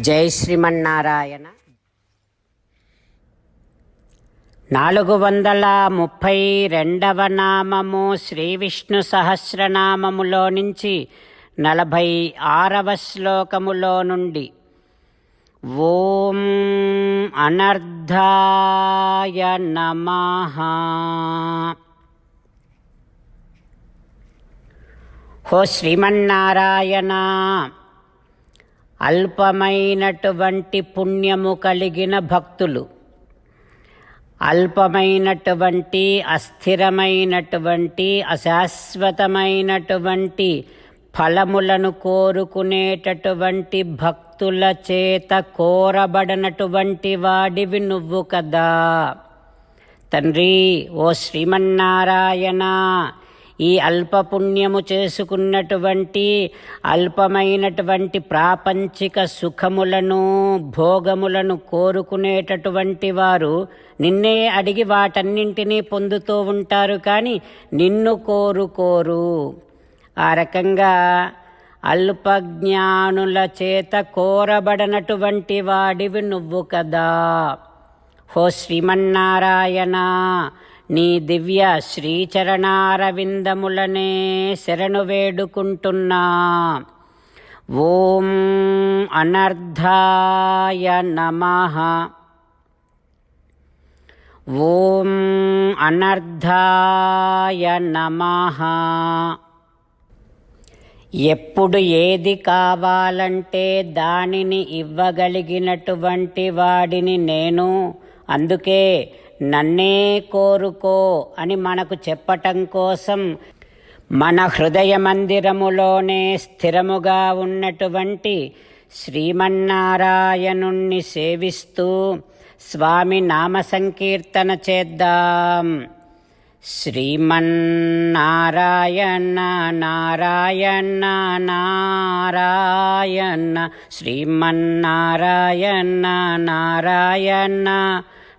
జై శ్రీమన్నారాయణ. నాలుగు వందల ముప్పై రెండవ నామము శ్రీ విష్ణు సహస్రనామములో నుంచి నలభై ఆరవ శ్లోకములో నుండి ఓం అనర్ధాయ నమ. హో శ్రీమన్నారాయణ. అల్పమైనటువంటి పుణ్యము కలిగిన భక్తులు. అల్పమైనటువంటి అస్థిరమైనటువంటి అశాశ్వతమైనటువంటి ఫలములను కోరుకునేటటువంటి భక్తుల చేత కోరబడనటువంటి వాడివి నువ్వు కదా. తండ్రి ఓ శ్రీమన్నారాయణ ఈ అల్పపుణ్యము చేసుకున్నటువంటి అల్పమైనటువంటి ప్రాపంచిక సుఖములను భోగములను కోరుకునేటటువంటి వారు నిన్నే అడిగి వాటన్నింటినీ పొందుతూ ఉంటారు కానీ నిన్ను కోరుకోరు. ఆ రకంగా అల్పజ్ఞానుల చేత కోరబడనటువంటి వాడివి నువ్వు కదా. హో శ్రీమన్నారాయణ! నీ దివ్య శ్రీచరణారవిందములనే శరణు వేడుకుంటున్నా. ఓం అనర్ధాయ నమః. ఓం అనర్ధాయ నమః. ఎప్పుడు ఏది కావాలంటే దానిని ఇవ్వగలిగినటువంటి వాడిని నేను. అందుకే నన్నే కోరుకో అని మనకు చెప్పటం కోసం మన హృదయ మందిరములోనే స్థిరముగా ఉన్నటువంటి శ్రీమన్నారాయణుణ్ణి సేవిస్తూ స్వామి నామ సంకీర్తన చేద్దాం. శ్రీమన్నారాయణ నారాయణ నారాయణ శ్రీమన్నారాయణ నారాయణ.